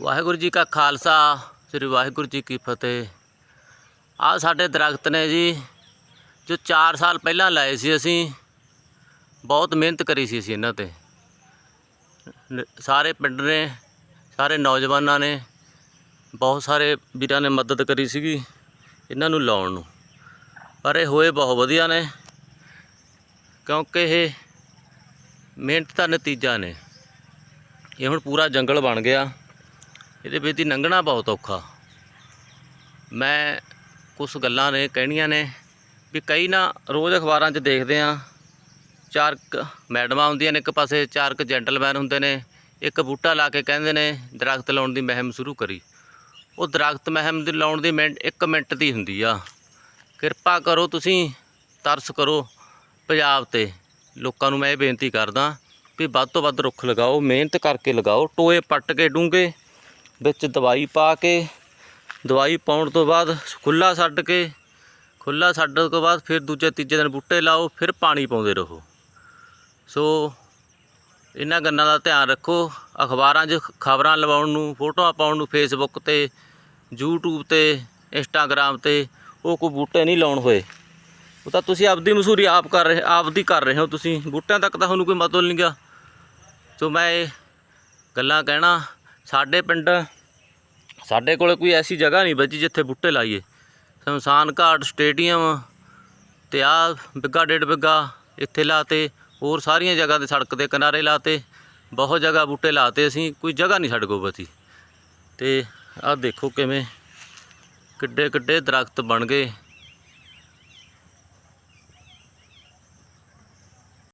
ਵਾਹਿਗੁਰੂ ਜੀ ਕਾ ਖਾਲਸਾ, ਸ੍ਰੀ ਵਾਹਿਗੁਰੂ ਜੀ ਕੀ ਫਤਿਹ। ਆ ਸਾਡੇ ਦਰਖਤ ਨੇ ਜੀ, ਜੋ 4 ਸਾਲ ਪਹਿਲਾਂ ਲਾਏ ਸੀ ਅਸੀਂ, ਬਹੁਤ ਮਿਹਨਤ ਕਰੀ ਸੀ ਅਸੀਂ ਇਹਨਾਂ ਤੇ। ਸਾਰੇ ਪਿੰਡ ਨੇ, ਸਾਰੇ ਨੌਜਵਾਨਾਂ ਨੇ, ਬਹੁਤ ਸਾਰੇ ਵੀਰਾਂ ਨੇ ਮਦਦ ਕਰੀ ਸੀਗੀ ਇਹਨਾਂ ਨੂੰ ਲਾਉਣ ਨੂੰ। ਪਰ ਇਹ ਹੋਏ ਬਹੁਤ ਵਧੀਆ ਨੇ, ਕਿਉਂਕਿ ਇਹ ਮਿਹਨਤ ਦਾ ਨਤੀਜਾ ਨੇ। ਇਹ ਹੁਣ ਪੂਰਾ ਜੰਗਲ ਬਣ ਗਿਆ। ਇਹਦੇ ਵਿੱਚ ਦੀ ਲੰਘਣਾ ਬਹੁਤ ਔਖਾ। ਮੈਂ ਕੁਝ ਗੱਲਾਂ ਨੇ ਕਹਿਣੀਆਂ ਨੇ ਵੀ ਕਈ ਨਾ ਰੋਜ਼ ਅਖਬਾਰਾਂ 'ਚ ਦੇਖਦੇ ਆ ਚਾਰ ਕੁ ਮੈਡਮਾਂ ਹੁੰਦੀਆਂ ਨੇ, ਇੱਕ ਪਾਸੇ ਚਾਰ ਕੁ ਜੈਂਟਲਮੈਨ ਹੁੰਦੇ ਨੇ, ਇੱਕ ਬੂਟਾ ਲਾ ਕੇ ਕਹਿੰਦੇ ਨੇ ਦਰਖਤ ਲਾਉਣ ਦੀ ਮਹਿਮ ਸ਼ੁਰੂ ਕਰੀ। ਉਹ ਦਰਖਤ ਮਹਿਮ ਦੀ ਲਾਉਣ ਦੀ ਮਿੰਟ 1 ਮਿੰਟ ਦੀ ਹੁੰਦੀ ਆ। ਕਿਰਪਾ ਕਰੋ ਤੁਸੀਂ, ਤਰਸ ਕਰੋ ਪੰਜਾਬ ਤੇ। ਲੋਕਾਂ ਨੂੰ ਮੈਂ ਇਹ ਬੇਨਤੀ ਕਰਦਾ ਵੀ ਵੱਧ ਤੋਂ ਵੱਧ ਰੁੱਖ ਲਗਾਓ, ਮਿਹਨਤ ਕਰਕੇ ਲਗਾਓ, ਟੋਏ ਪੱਟ ਕੇ ਡੂੰਘੇ ਵਿੱਚ ਦਵਾਈ ਪਾ ਕੇ, ਦਵਾਈ ਪਾਉਣ ਤੋਂ ਬਾਅਦ ਖੁੱਲਾ ਛੱਡ ਕੇ ਖੁੱਲਾ ਛੱਡਣ ਤੋਂ ਬਾਅਦ ਫਿਰ ਦੂਜੇ ਤੀਜੇ ਦਿਨ ਬੂਟੇ ਲਾਓ, ਫਿਰ ਪਾਣੀ ਪਾਉਂਦੇ ਰਹੋ। ਸੋ ਇਹਨਾਂ ਗੱਲਾਂ ਦਾ ਧਿਆਨ ਰੱਖੋ। ਅਖਬਾਰਾਂ 'ਚ ਖਬਰਾਂ ਲਵਾਉਣ ਨੂੰ, ਫੋਟੋਆਂ ਪਾਉਣ ਨੂੰ ਫੇਸਬੁੱਕ ਤੇ, YouTube ਤੇ ਇੰਸਟਾਗ੍ਰਾਮ ਤੇ ਉਹ ਕੋਈ ਬੂਟੇ ਨਹੀਂ ਲਾਉਣ ਹੋਏ। ਉਹ ਤਾਂ ਤੁਸੀਂ ਆਪਦੀ ਮਸੂਰੀ ਆਪ ਕਰ ਰਹੇ, ਆਪਦੀ ਕਰ ਰਹੇ ਹੋ ਤੁਸੀਂ। ਬੂਟਿਆਂ ਤੱਕ ਤਾਂ ਤੁਹਾਨੂੰ ਕੋਈ ਮਤਲਬ ਨਹੀਂ ਗਿਆ ਸੋ ਮੈਂ ਇਹ ਗੱਲਾਂ ਕਹਿਣਾ ਸਾਡੇ ਪਿੰਡ, ਸਾਡੇ ਕੋਲ ਕੋਈ ਐਸੀ ਜਗ੍ਹਾ ਨਹੀਂ ਬਚੀ ਜਿੱਥੇ ਬੂਟੇ ਲਾਈਏ। ਸ਼ਮਸ਼ਾਨ ਘਾਟ, ਸਟੇਡੀਅਮ ਤੇ ਆ ਬਿੱਗਾ, ਡੇਢ ਬਿੱਗਾ ਇੱਥੇ ਲਾਤੇ, ਹੋਰ ਸਾਰੀਆਂ ਜਗ੍ਹਾ ਤੇ ਸੜਕ ਦੇ ਕਿਨਾਰੇ ਲਾਤੇ, ਬਹੁਤ ਜਗ੍ਹਾ ਬੂਟੇ ਲਾਤੇ ਅਸੀਂ, ਕੋਈ ਜਗ੍ਹਾ ਨਹੀਂ ਸਾਡੇ ਕੋਲ ਬਚੀ। ਤੇ ਆਹ ਦੇਖੋ ਕਿਵੇਂ ਕਿੱਡੇ ਕਿੱਡੇ ਦਰਖਤ ਬਣ ਗਏ।